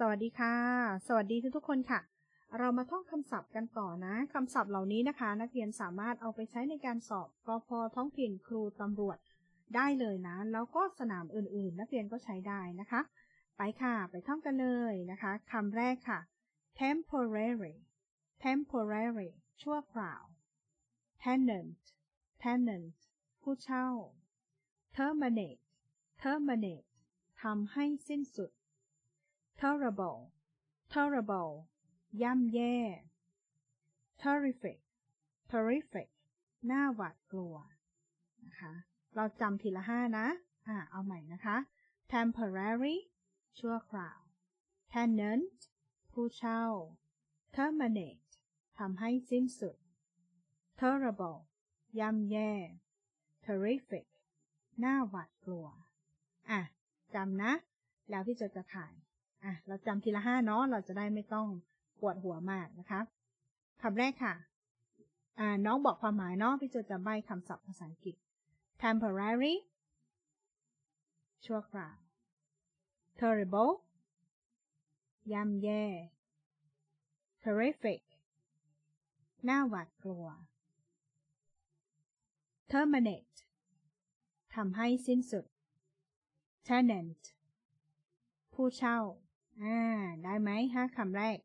สวัสดีค่ะ สวัสดีทุกๆคนค่ะ เรามาท่องคำศัพท์กันต่อนะ คำศัพท์เหล่านี้นะคะ นักเรียนสามารถเอาไปใช้ในการสอบกพท้องถิ่นครูตำรวจได้เลยนะ แล้วก็สนามอื่นๆ นักเรียนก็ใช้ได้นะคะ ไปค่ะ ไปท่องกันเลยนะคะคำแรกค่ะ temporary temporary ชั่วคราว tenant tenant ผู้เช่า terminate terminate ทำให้สิ้นสุด terrible terrible ย่ำแย่ terrific terrific หน้าหวาดกลัวนะคะ เราจำทีละห้านะ อ่า เอาใหม่นะคะ temporary ชั่วคราว tenant ผู้เช่า terminate ทำให้สิ้นสุด terrible ย่ำแย่ terrific หน้าหวาดกลัว อะจำนะ แล้วพี่จะจะถ่าย อะเราจำทีละห้าเนาะเราจะได้ไม่ต้องปวดหัวมากนะคะคำแรกค่ะอ่าน้องบอกความหมายเนาะพี่จะจะใบคำศัพท์ภาษาอังกฤษ temporary ชั่วคราว terrible ย่ำแย่ terrific น้าหวาดกลัว terminate ทำให้สิ้นสุด tenant ผู้เช่า อ่า ได้ไหมห้าคำแรก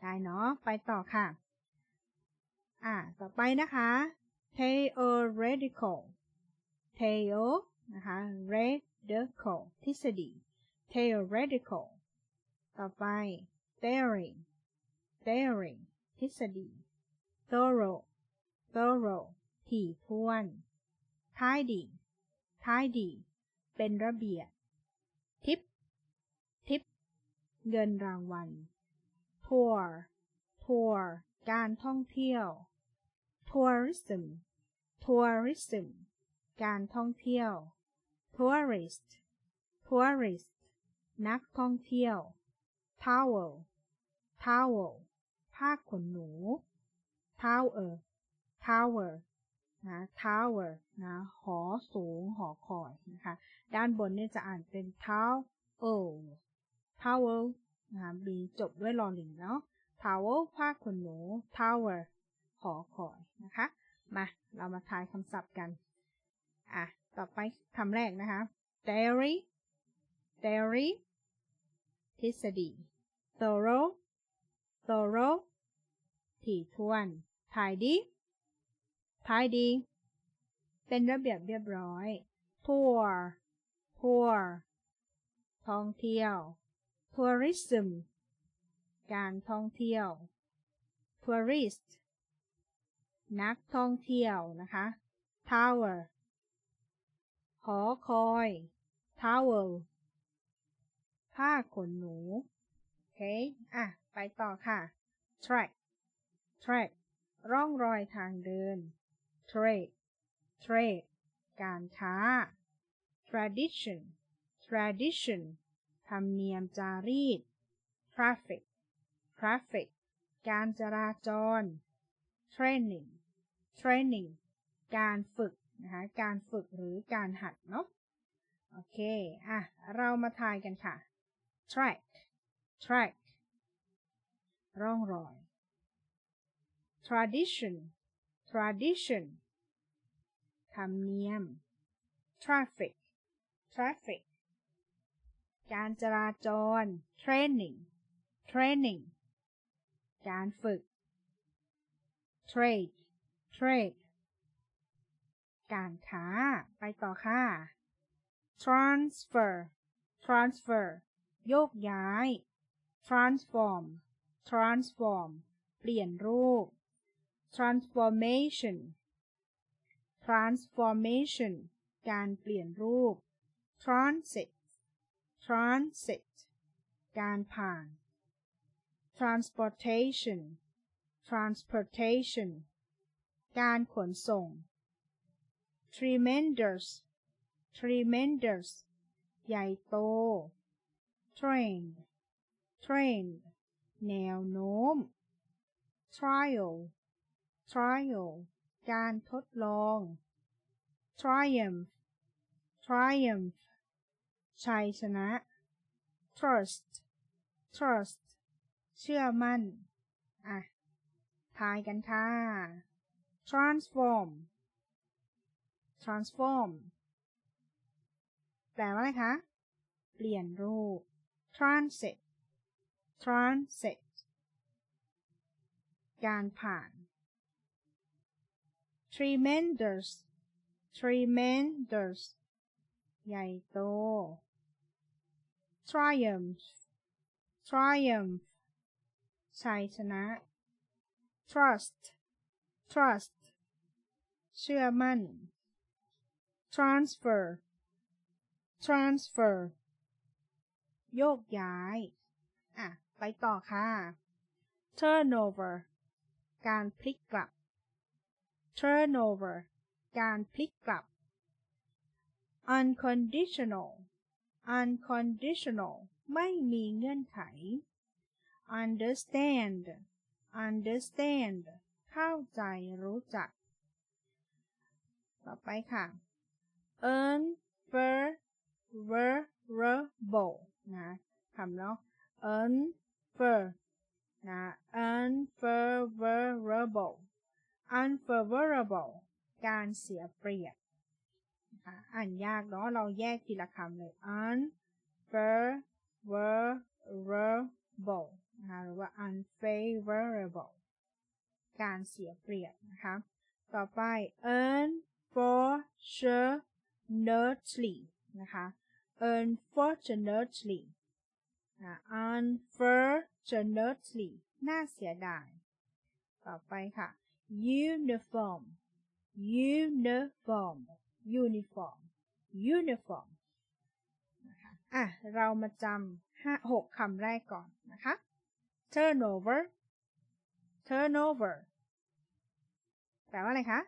ได้เนาะ ไปต่อค่ะ อ่า ต่อไปนะคะ theoretical theo นะคะ radical ทฤษฎี theoretical ต่อไป theory theory ทฤษฎี thorough thorough ถี่ถ้วน tidy tidy เป็นระเบียบ เงินรางวัล tour tour การท่องเที่ยว tourism tourism การท่องเที่ยว tourist tourist นักท่องเที่ยว towel towel ผ้าขนหนู tower tower นะ tower นะ หอสูง หอคอยนะคะ ด้านบนเนี่ยจะอ่านเป็น tower tower นะคะมีจบด้วยลอลิงเนาะ tower ผ้าขนหนู tower หอคอยนะคะ มาเรามาทายคำศัพท์กัน อะ ต่อไปคำแรกนะคะ theory theory ทฤษฎี thorough thorough ถี่ถ้วน tidy tidy เป็นระเบียบเรียบร้อย tour tour ท่องเที่ยว tourism การท่องเที่ยว tourist นักท่องเที่ยวนะคะ tower หอคอย towel ผ้าขนหนู โอเค อะ ไปต่อค่ะ track track ร่องรอยทางเดิน trade trade การค้า tradition tradition ธรรมเนียมจารีต traffic traffic การจราจร training training การฝึกนะคะการฝึกหรือการหัดเนาะโอเค อะ เรามาทายกันค่ะ track track ร่องรอย tradition tradition ธรรมเนียม traffic traffic การจราจร training training การฝึก trade trade การค้า ไปต่อค่ะ transfer transfer โยกย้าย transform transform เปลี่ยนรูป transformation transformation การเปลี่ยนรูป transit transit การผ่าน transportation transportation การขนส่ง tremendous tremendous ใหญ่โต train train แนวโน้ม trial trial การทดลอง triumph triumph ชัยชนะ trust trust เชื่อมั่น อะ ทายกันค่ะ transform transform แปลว่าอะไรคะ เปลี่ยนรูป transit transit การผ่าน tremendous tremendous ใหญ่โต triumph triumph ชัยชนะ trust trust เชื่อมั่น transfer transfer โยกย้าย อะ ไปต่อค่ะ turnover การพลิกกลับ turnover การพลิกกลับ unconditional unconditional ไม่มีเงื่อนไข understand understand เข้าใจรู้จัก ต่อไปค่ะ unfavorable นะคำเนาะ unfair นะ unfavorable unfavorable การเสียเปรียบ อ่านยากเนาะเราแยกทีละคำเลย unfavorable นะคะหรือว่า unfavorable การเสียเปรียบนะคะ ต่อไป unfortunately นะคะ unfortunately unfortunately น่าเสียดาย ต่อไปค่ะ uniform uniform uniform uniform นะคะอะ เรามาจำห้าหกคำแรกก่อนนะคะ turnover turnover แปลว่าอะไรคะ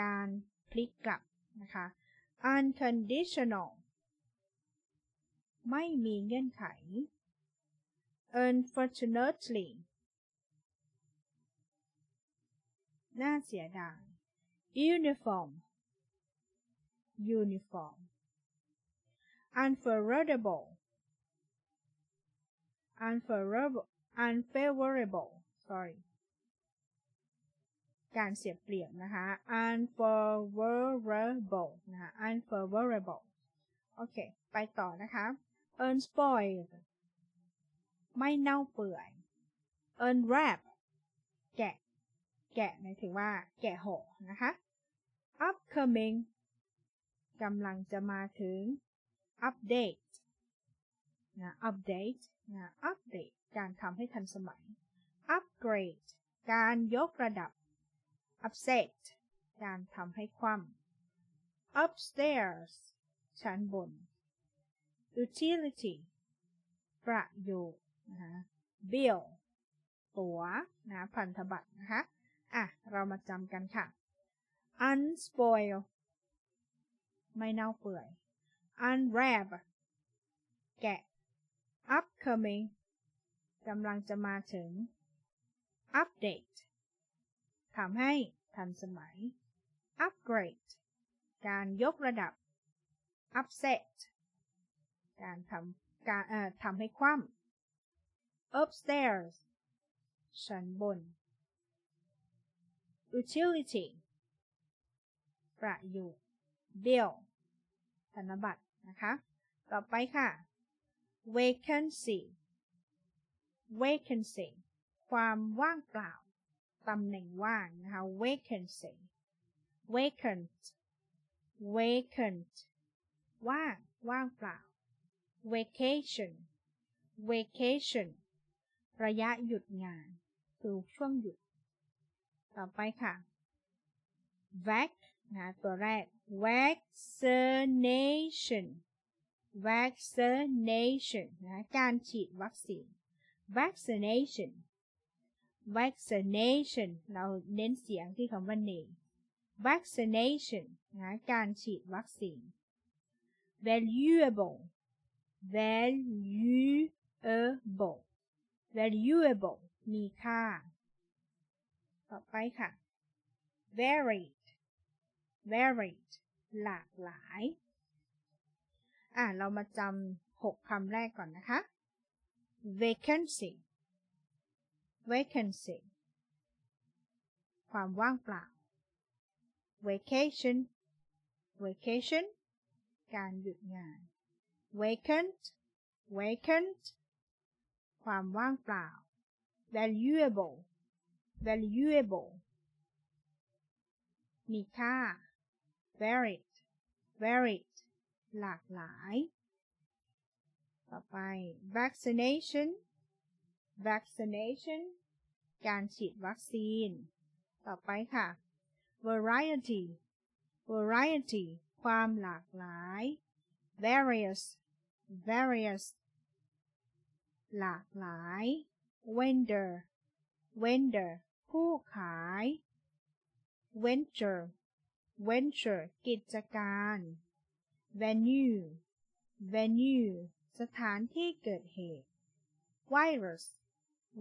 การพลิกกลับนะคะ unconditional ไม่มีเงื่อนไข unfortunately น่าเสียดาย uniform uniform unfavorable unfavorable unfavorable sorry การเสียเปรียบนะคะ unfavorable นะคะ unfavorable โอเค ไปต่อนะคะ unspoiled ไม่เน่าเปื่อย unwrap แกะ แกะหมายถึงว่า แกะห่อนะคะ upcoming กำลังจะมาถึง update นะ update นะ update การทำให้ทันสมัย upgrade การยกระดับ upset การทำให้คว่ำ upstairs ชั้นบน utility ประโยชน์นะคะ bill ตั๋วนะพันธบัตรนะคะ อะ เรามาจำกันค่ะ unspoil ไม่เน่าเปื่อย unwrap แกะ upcoming กำลังจะมาถึง update ทำให้ทันสมัย upgrade การยกระดับ upset การทำการเอ่อทำให้คว่ำ upstairs ชั้นบน utility ประโยชน์ bill ธนบัตรนะคะ ต่อไปค่ะ vacancy vacancy ความว่างเปล่า ตำแหน่งว่างนะคะ vacancy vacant vacant ว่าง ว่างเปล่า vacation vacation ระยะหยุดงาน คือช่วงหยุด ต่อไปค่ะ vac นะตัวแรก vaccination vaccination นะการฉีดวัคซีน vaccination vaccination เราเน้นเสียงที่คำว่า n vaccination นะการฉีดวัคซีน valuable valuable valuable มีค่า ต่อไปค่ะ varied varied หลากหลาย อะ เรามาจำหกคำแรกก่อนนะคะ vacancy vacancy ความว่างเปล่า vacation vacation การหยุดงาน vacant vacant ความว่างเปล่า valuable valuable มีค่า varied varied หลากหลาย ต่อไป vaccination vaccination การฉีดวัคซีน ต่อไปค่ะ variety variety ความหลากหลาย various various หลากหลาย vendor vendor ผู้ขาย venture venture กิจการ venue venue สถานที่เกิดเหตุ virus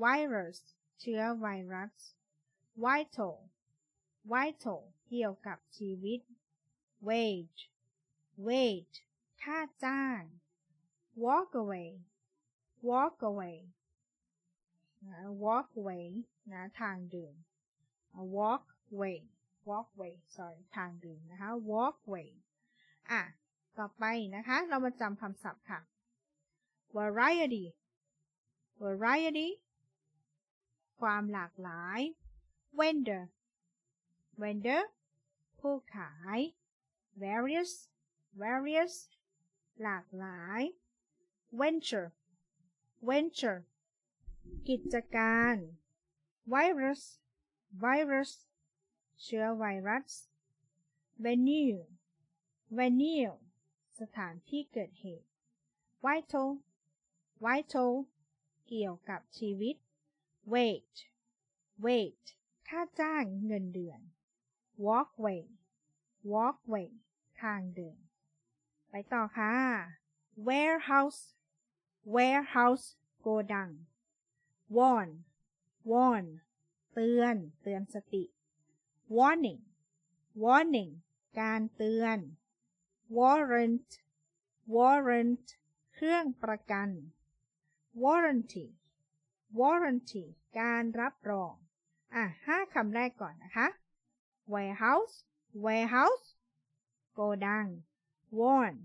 virus เชื้อไวรัส vital vital เกี่ยวกับชีวิต wage wage ค่าจ้าง walk away walk away นะ walk away นะ ทางเดิน walk away walk way sorry ทางเดินนะคะ walk way อะ ต่อไปนะคะ เรามาจำคำศัพท์ค่ะ variety variety ความหลากหลาย vendor vendor ผู้ขาย various various หลากหลาย venture venture กิจการ virus virus เชื้อไวรัส venue venue สถานที่เกิดเหตุ vital vital เกี่ยวกับชีวิต wage wage ค่าจ้างเงินเดือน walkway walkway ทางเดิน ไปต่อค่ะ warehouse warehouse โกดัง warn warn เตือน เตือนสติ warning warning การเตือน warrant warrant เครื่องประกัน warranty warranty การรับรอง อะห้าคำแรกก่อนนะคะ warehouse warehouse โกดัง warn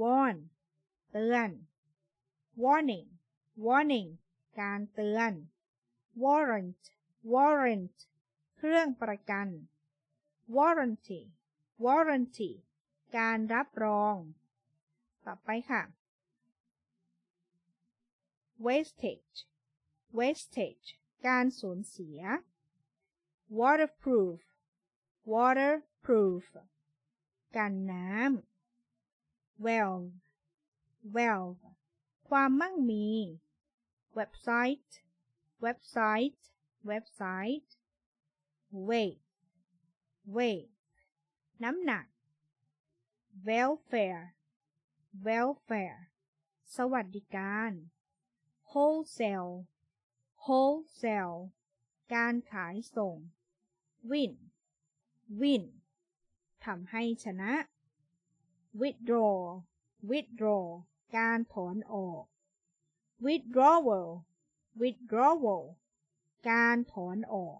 warn เตือน warning warning การเตือน warrant warrant เครื่องประกัน warranty warranty การรับรอง ต่อไปค่ะ wastage wastage การสูญเสีย waterproof waterproof กันน้ำ valve valve ความมั่งมี website website website weight weight น้ำหนัก welfare welfare สวัสดิการ wholesale wholesale การขายส่ง win win ทำให้ชนะ withdraw withdraw การถอนออก withdrawal withdrawal การถอนออก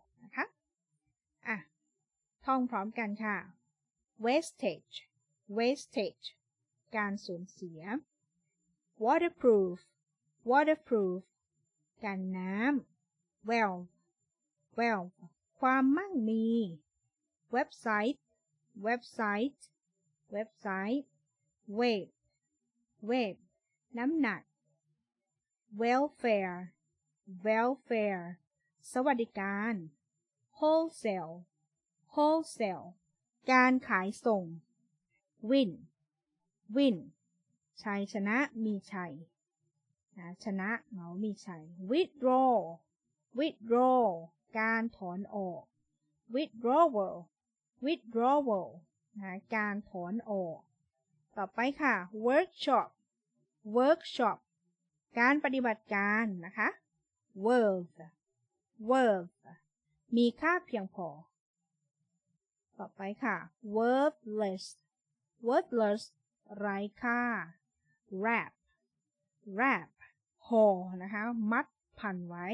ท่องพร้อมกันค่ะ wastage wastage การสูญเสีย waterproof waterproof กันน้ำ well well ความมั่งมี website website website weight weight น้ำหนัก welfare welfare สวัสดิการ wholesale wholesale การขายส่ง win win ชัยชนะมีชัยนะชนะเหมามีชัย withdraw withdraw การถอนออก withdrawal withdrawal นะการถอนออก ต่อไปค่ะ workshop workshop การปฏิบัติการนะคะ worth worth มีค่าเพียงพอ ต่อไปค่ะ worthless worthless ไร้ค่า rap rap ห่อนะคะ มัดพันไว้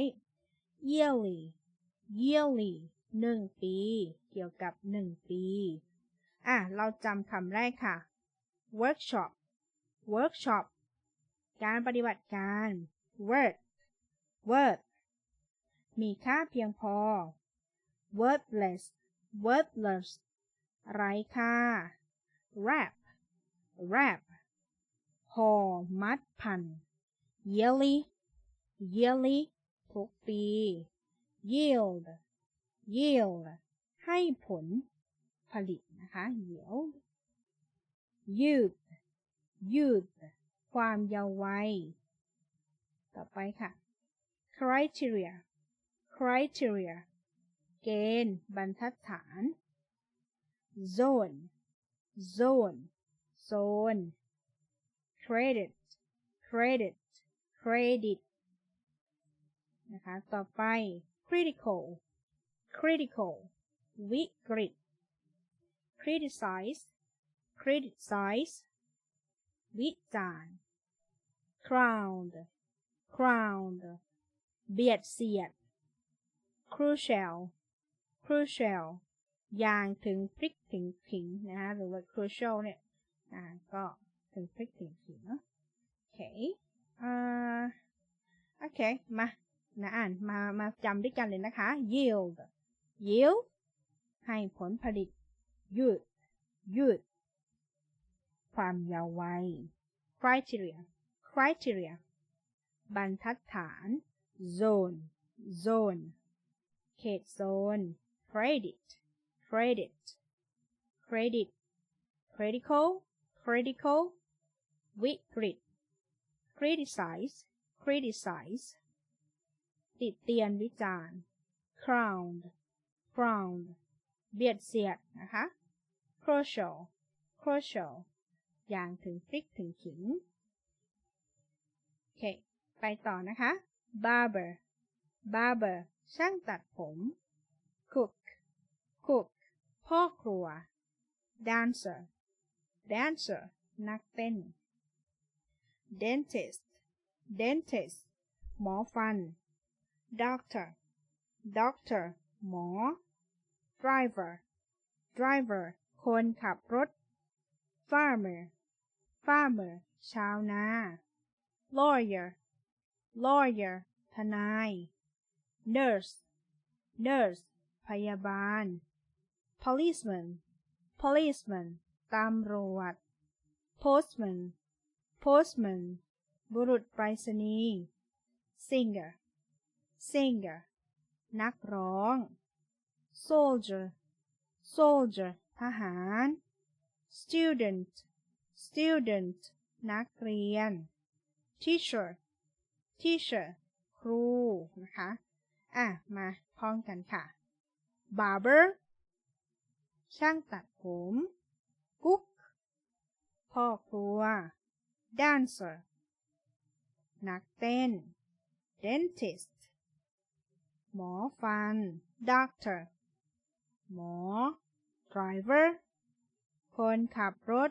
yearly yearly หนึ่งปี เกี่ยวกับหนึ่งปี อะ เราจำคำแรกค่ะ workshop workshop การปฏิบัติการ word word มีค่าเพียงพอ worthless worthless ไร้ค่า wrap wrap ห่อมัดพัน yearly yearly ทุกปี yield yield ให้ผลผลิตนะคะ yield youth youth ความเยาว์วัย ต่อไปค่ะ criteria criteria เกณฑ์ บรรทัดฐาน zone zone zone credit credit credit นะคะ ต่อไป critical critical วิกฤต criticize criticize วิจารณ์ crowned crowned เบียดเสียด crucial crucial อย่างถึงพริกถึงขิงนะคะหรือว่า crucial เนี่ยอ่าก็ถึงพริกถึงขิงเนาะโอเคอ่าโอเคมานะอ่านมามาจำด้วยกันเลยนะคะ yield yield ให้ผลผลิต ยืด ยืด ความยาววัย criteria criteria บรรทัดฐาน zone zone เขตโซน credit credit credit critical critical วิกฤต criticize criticize ติดเตียนวิจารณ์ crowned crowned เบียดเสียดนะคะ crucial crucial อย่างถึงพริกถึงขิง โอเค ไปต่อนะคะ barber barber ช่างตัดผม cook cook พ่อครัว dancer dancer นักเต้น dentist dentist หมอฟัน doctor doctor หมอ driver driver คนขับรถ farmer farmer ชาวนา lawyer lawyer ทนาย nurse nurse พยาบาล policeman policeman ตำรวจ postman postman บุรุษไปรษณีย์ singer singer นักร้อง soldier soldier ทหาร student student นักเรียน teacher teacher ครู นะคะ อะ มาพ้องกันค่ะ barber ช่างตัดผม กุ๊ก พ่อครัวแดนเซอร์นักเต้นเดนเทสส์หมอฟันด็อกเตอร์หมอดรเวอร์คนขับรถ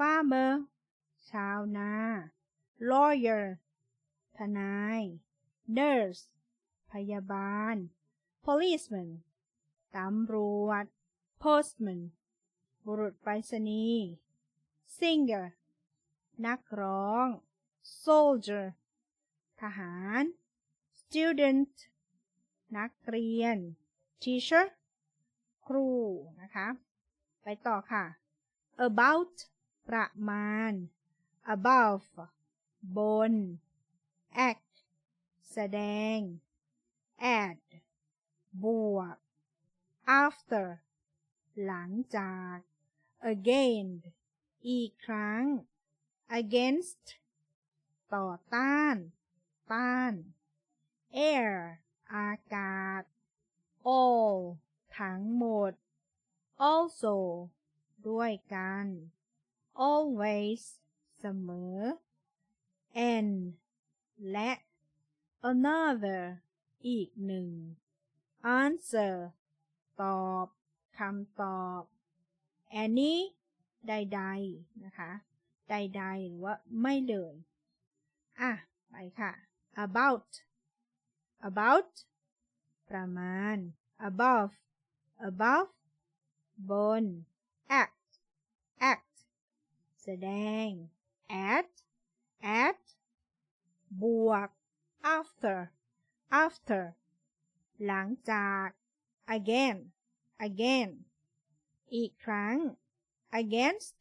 มเออร์ชาวนาลอเยอร์ทนาย nurse พยาบาล policeman ตำรวจ postman บุรุษไปรษณีย์ singer นักร้อง soldier ทหาร student นักเรียน teacher ครูนะคะ ไปต่อค่ะ about ประมาณ above บน act แสดง add บวก after หลังจาก again อีกครั้ง against ต่อต้าน ต้าน air อากาศ all ทั้งหมด also ด้วยกัน always เสมอ and และ another อีกหนึ่ง answer ตอบ คำตอบ any ใดๆ นะคะ ใดๆ หรือว่าไม่เลย อะ ไปค่ะ about about ประมาณ above above บน act act แสดง at at บวก after after หลังจาก again again อีกครั้ง against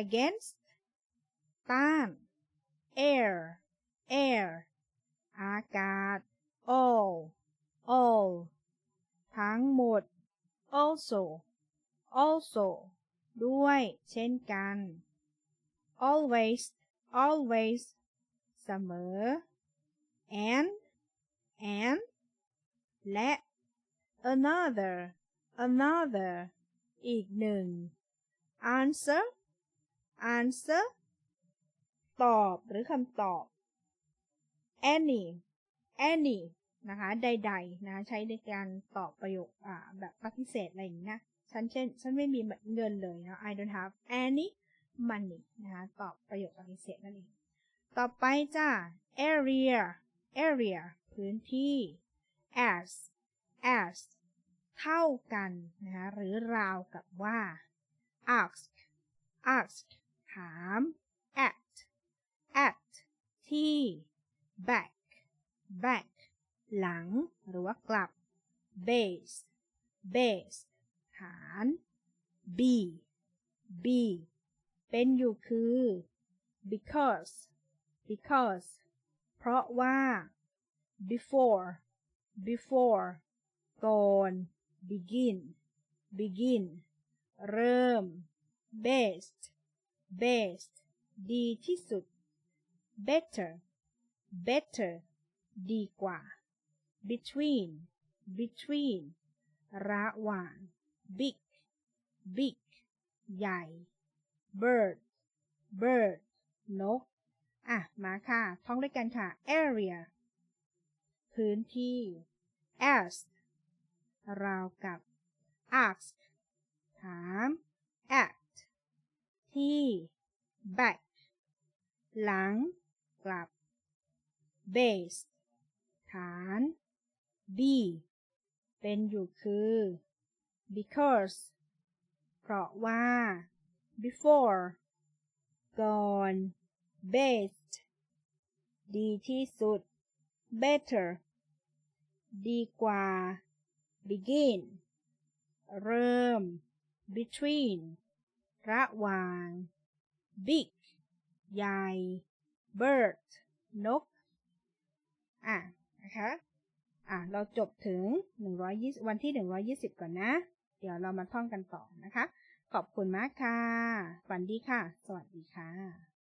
against ต้าน air air อากาศ all all ทั้งหมด also also ด้วยเช่นกัน always always เสมอ and and และ another another อีกหนึ่ง answer answer ตอบหรือคำตอบ any any นะคะ ใด ๆ นะ ใช้ในการตอบประโยคอ่าแบบปฏิเสธอะไรอย่างนี้นะฉันเช่น ฉันไม่มีเงินเลยนะ I don't have any money นะคะตอบประโยคปฏิเสธนั่นเอง ต่อไปจ้า area area พื้นที่ as as เท่ากันนะคะหรือราวกับว่า ask ask ถาม at at ที่ back back หลัง หรือว่ากลับ base base ฐาน b b เป็นอยู่คือ because because เพราะว่า before before ก่อน begin begin เริ่ม best best ดีที่สุด better better ดีกว่า between between ระหว่าง big big ใหญ่ bird bird นก อะ มาค่ะ ท่องด้วยกันค่ะ area พื้นที่ as ราวกับ ask ถาม at ที่ back หลัง กลับ base ฐาน be เป็นอยู่คือ because เพราะว่า before ก่อน best ดีที่สุด better ดีกว่า begin เริ่ม between ระหว่าง big ใหญ่ bird นก อะ นะคะ อะ เราจบถึง 120 วันที่ 120 ก่อนนะ เดี๋ยวเรามาท่องกันต่อนะคะ ขอบคุณมากค่ะ ฝันดีค่ะ สวัสดีค่ะ